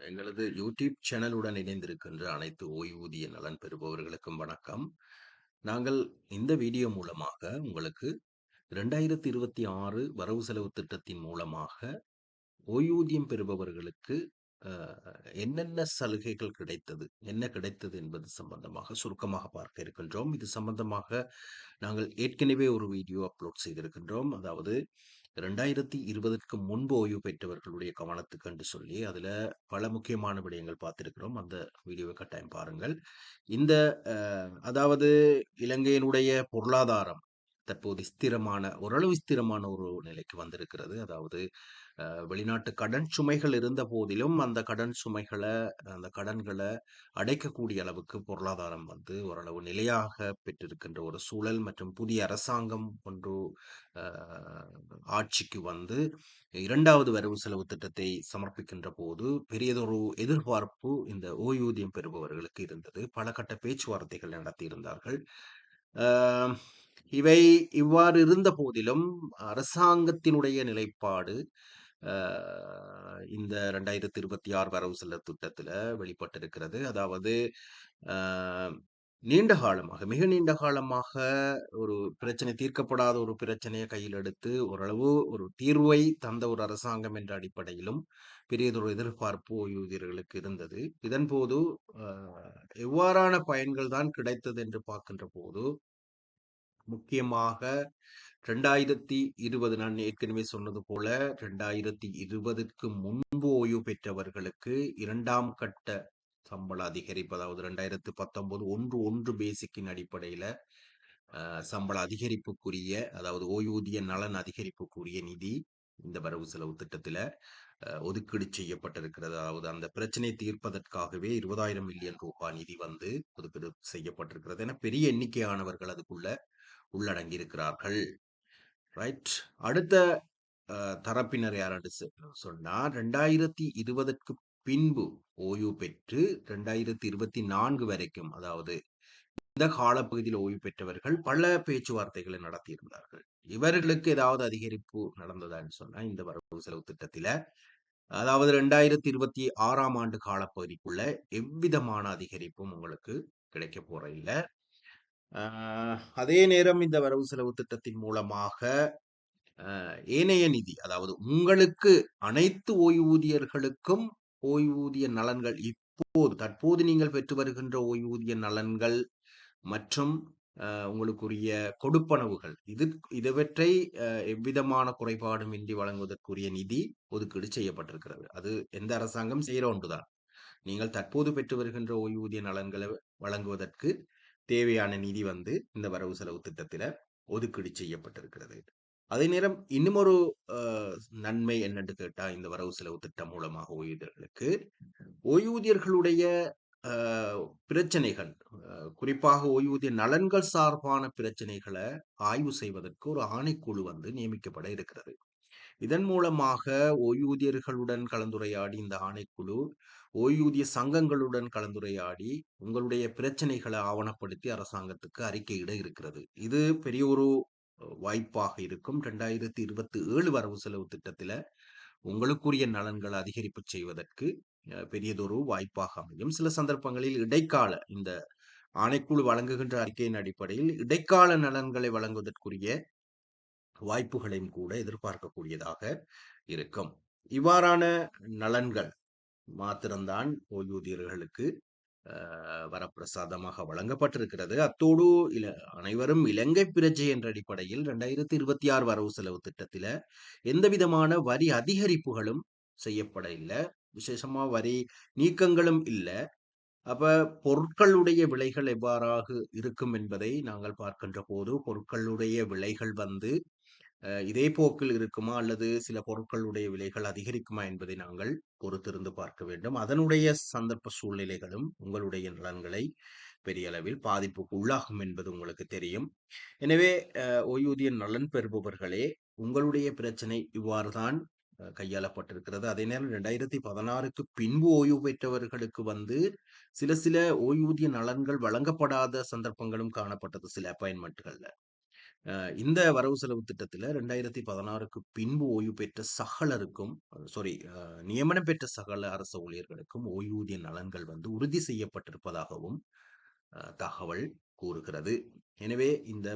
எங்களது யூடியூப் சேனலுடன் இணைந்திருக்கின்ற அனைத்து ஓய்வூதிய நலன் பெறுபவர்களுக்கும் வணக்கம். நாங்கள் இந்த வீடியோ மூலமாக உங்களுக்கு ரெண்டாயிரத்தி இருபத்தி ஆறு வரவு செலவு திட்டத்தின் மூலமாக ஓய்வூதியம் பெறுபவர்களுக்கு என்னென்ன சலுகைகள் கிடைத்தது என்ன கிடைத்தது என்பது சம்பந்தமாக சுருக்கமாக பார்க்க இருக்கின்றோம். இது சம்பந்தமாக நாங்கள் ஏற்கனவே ஒரு வீடியோ அப்லோட் செய்திருக்கின்றோம். அதாவது ரெண்டாயிரத்தி இருபதற்கு முன்பு ஓய்வு பெற்றவர்களுடைய கவனத்துக்கு என்று சொல்லி அதில் பல முக்கியமான விடயங்கள் பார்த்துருக்கிறோம். அந்த வீடியோவை கட்டாயம் பாருங்கள். இந்த அதாவது இலங்கையினுடைய பொருளாதாரம் தற்போது ஸ்திரமான ஓரளவு ஸ்திரமான ஒரு நிலைக்கு வந்திருக்கிறது. அதாவது வெளிநாட்டு கடன் சுமைகள் இருந்த போதிலும் அந்த கடன் சுமைகளை அந்த கடன்களை அடைக்கக்கூடிய அளவுக்கு பொருளாதாரம் வந்து ஓரளவு நிலையாக பெற்றிருக்கின்ற ஒரு சூழல் மற்றும் புதிய அரசாங்கம் ஒன்று ஆட்சிக்கு வந்து இரண்டாவது வரவு செலவு திட்டத்தை சமர்ப்பிக்கின்ற போது பெரியதொரு எதிர்பார்ப்பு இந்த ஓய்வூதியம் பெறுபவர்களுக்கு இருந்தது. பல கட்ட பேச்சுவார்த்தைகள் நடத்தியிருந்தார்கள். இவை இவ்வாறு இருந்த போதிலும் அரசாங்கத்தினுடைய நிலைப்பாடு இந்த ரெண்டாயிரத்தி இருபத்தி ஆறு வரவு செல்ல திட்டத்தில் வெளிப்பட்டிருக்கிறது. அதாவது நீண்ட காலமாக மிக நீண்ட காலமாக ஒரு பிரச்சனை தீர்க்கப்படாத ஒரு பிரச்சனையை கையில் எடுத்து ஓரளவு ஒரு தீர்வை தந்த ஒரு அரசாங்கம் என்ற அடிப்படையிலும் பெரியதொரு எதிர்பார்ப்பு ஓய்வூதியர்களுக்கு இருந்தது. இதன் போது எவ்வாறான பயன்கள் தான் கிடைத்தது என்று பார்க்கின்ற போது முக்கியமாக ரெண்டாயிரத்தி இருபது நான் ஏற்கனவே சொன்னது போல ரெண்டாயிரத்தி இருபதுக்கு முன்பு ஓய்வு பெற்றவர்களுக்கு இரண்டாம் கட்ட சம்பள அதிகரிப்பு அதாவது ரெண்டாயிரத்து பத்தொன்பது ஒன்று ஒன்று பேசிக்கின் அடிப்படையில சம்பள அதிகரிப்புக்குரிய அதாவது ஓய்வூதிய நலன் அதிகரிப்புக்குரிய நிதி இந்த வரவு செலவு திட்டத்துல ஒதுக்கீடு செய்யப்பட்டிருக்கிறது. அதாவது அந்த பிரச்சனை தீர்ப்பதற்காகவே இருபதாயிரம் மில்லியன் ரூபாய் நிதி வந்து ஒதுக்கீடு செய்யப்பட்டிருக்கிறது. என பெரிய எண்ணிக்கையானவர்கள் அதுக்குள்ள உள்ளடங்கி இருக்கிறார்கள் ரைட் அடுத்த தரப்பினர் யாராண்டு சொன்னா ரெண்டாயிரத்தி இருபதற்கு பின்பு ஓய்வு பெற்று ரெண்டாயிரத்தி இருபத்தி நான்கு வரைக்கும் அதாவது இந்த காலப்பகுதியில் ஓய்வு பெற்றவர்கள் பல பேச்சுவார்த்தைகளை நடத்தியிருந்தார்கள். இவர்களுக்கு ஏதாவது அதிகரிப்பு நடந்ததான்னு சொன்னா இந்த வரவு செலவு திட்டத்தில அதாவது ரெண்டாயிரத்தி இருபத்தி ஆறாம் ஆண்டு காலப்பகுதிக்குள்ள எவ்விதமான அதிகரிப்பும் உங்களுக்கு கிடைக்க போற இல்லை அதே நேரம் இந்த வரவு செலவு திட்டத்தின் மூலமாக ஏனைய நிதி அதாவது உங்களுக்கு அனைத்து ஓய்வூதியர்களுக்கும் ஓய்வூதிய நலன்கள் இப்போது தற்போது நீங்கள் பெற்று வருகின்ற ஓய்வூதிய நலன்கள் மற்றும் உங்களுக்குரிய கொடுப்பனவுகள் இது இதுவற்றை எவ்விதமான குறைபாடும் இன்றி வழங்குவதற்குரிய நிதி ஒதுக்கீடு செய்யப்பட்டிருக்கிறது. அது எந்த அரசாங்கம் செய்கிற ஒன்றுதான். நீங்கள் தற்போது பெற்று வருகின்ற ஓய்வூதிய நலன்களை வழங்குவதற்கு தேவையான நிதி வந்து இந்த வரவு செலவு திட்டத்தில் ஒதுக்கீடு செய்யப்பட்டிருக்கிறது. அதே நேரம் இன்னும் ஒரு நன்மை என்னென்று கேட்டால் இந்த வரவு செலவு திட்டம் மூலமாக ஓய்வூதியர்களுக்கு ஓய்வூதியர்களுடைய பிரச்சனைகள் குறிப்பாக ஓய்வூதிய நலன்கள் சார்பான பிரச்சனைகளை ஆய்வு செய்வதற்கு ஒரு ஆணைக்குழு வந்து நியமிக்கப்பட இருக்கிறது. இதன் மூலமாக ஓய்வூதியர்களுடன் கலந்துரையாடி இந்த ஆணைக்குழு ஓய்வூதிய சங்கங்களுடன் கலந்துரையாடி உங்களுடைய பிரச்சனைகளை ஆவணப்படுத்தி அரசாங்கத்துக்கு அறிக்கையிட இருக்கிறது. இது பெரிய ஒரு வாய்ப்பாக இருக்கும். ரெண்டாயிரத்தி இருபத்தி ஏழு வரவு செலவு திட்டத்தில் உங்களுக்குரிய நலன்களை அதிகரிப்பு செய்வதற்கு பெரியதொரு வாய்ப்பாக அமையும். சில சந்தர்ப்பங்களில் இடைக்கால இந்த ஆணைக்குழு வழங்குகின்ற அறிக்கையின் அடிப்படையில் இடைக்கால நலன்களை வழங்குவதற்குரிய வாய்ப்புகளையும் கூட எதிர்பார்க்கக்கூடியதாக இருக்கும். இவ்வாறான நலன்கள் மாத்திரம்தான் ஓய்வூதியர்களுக்கு வரப்பிரசாதமாக வழங்கப்பட்டிருக்கிறது. அத்தோடு இல அனைவரும் இலங்கை பிரஜை என்ற அடிப்படையில் ரெண்டாயிரத்தி இருபத்தி ஆறு வரவு செலவு திட்டத்தில் எந்த விதமான வரி அதிகரிப்புகளும் செய்யப்பட இல்லை விசேஷமா வரி நீக்கங்களும் இல்லை. அப்ப பொருட்களுடைய விலைகள் எவ்வாறாக இருக்கும் என்பதை நாங்கள் பார்க்கின்ற போது பொருட்களுடைய விலைகள் வந்து இதே போக்கில் இருக்குமா அல்லது சில பொருட்களுடைய விலைகள் அதிகரிக்குமா என்பதை நாங்கள் பொறுத்திருந்து பார்க்க வேண்டும். அதனுடைய சந்தர்ப்ப சூழ்நிலைகளும் உங்களுடைய நலன்களை பெரிய அளவில் பாதிப்புக்கு உள்ளாகும் என்பது உங்களுக்கு தெரியும். எனவே ஓய்வூதிய நலன் பெறுபவர்களே உங்களுடைய பிரச்சனை இவ்வாறு தான் கையாளப்பட்டிருக்கிறது. அதே நேரம் ரெண்டாயிரத்தி பதினாறுக்கு பின்பு ஓய்வு பெற்றவர்களுக்கு வந்து சில சில ஓய்வூதிய நலன்கள் வழங்கப்படாத சந்தர்ப்பங்களும் காணப்பட்டது சில அப்பாயின்மெண்ட்களில். இந்த வரவு செலவு திட்டத்தில் ரெண்டாயிரத்தி பதினாறுக்கு பின்பு ஓய்வு பெற்ற சகலருக்கும் சாரி நியமனம் பெற்ற சகல அரசு ஊழியர்களுக்கும் ஓய்வூதிய நலன்கள் வந்து உறுதி செய்யப்பட்டிருப்பதாகவும் தகவல் கூறுகிறது. எனவே இந்த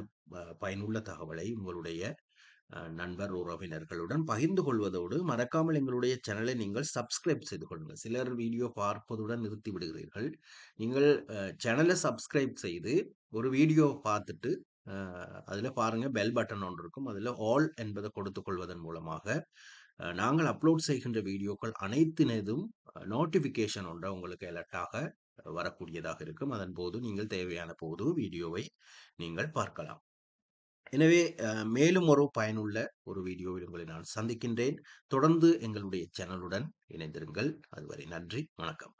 பயனுள்ள தகவலை உங்களுடைய நண்பர் உறவினர்களுடன் பகிர்ந்து கொள்வதோடு மறக்காமல் எங்களுடைய சேனலை நீங்கள் சப்ஸ்கிரைப் செய்து கொள்ளுங்கள். சிலர் வீடியோ பார்ப்பதுடன் நிறுத்தி விடுகிறீர்கள். நீங்கள் சேனலை சப்ஸ்கிரைப் செய்து ஒரு வீடியோ பார்த்துட்டு அதில் பாருங்கள் பெல் பட்டன் ஒன்று இருக்கும். அதில் ஆல் என்பதை கொடுத்து கொள்வதன் மூலமாக நாங்கள் அப்லோட் செய்கின்ற வீடியோக்கள் அனைத்தினதும் நோட்டிஃபிகேஷன் ஒன்றை உங்களுக்கு எலக்டாக வரக்கூடியதாக இருக்கும். அதன் போது நீங்கள் தேவையான போது வீடியோவை நீங்கள் பார்க்கலாம். எனவே மேலும் ஒரு பயனுள்ள ஒரு வீடியோவில் உங்களை நான் சந்திக்கின்றேன். தொடர்ந்து எங்களுடைய சேனலுடன் இணைந்திருங்கள். அதுவரை நன்றி வணக்கம்.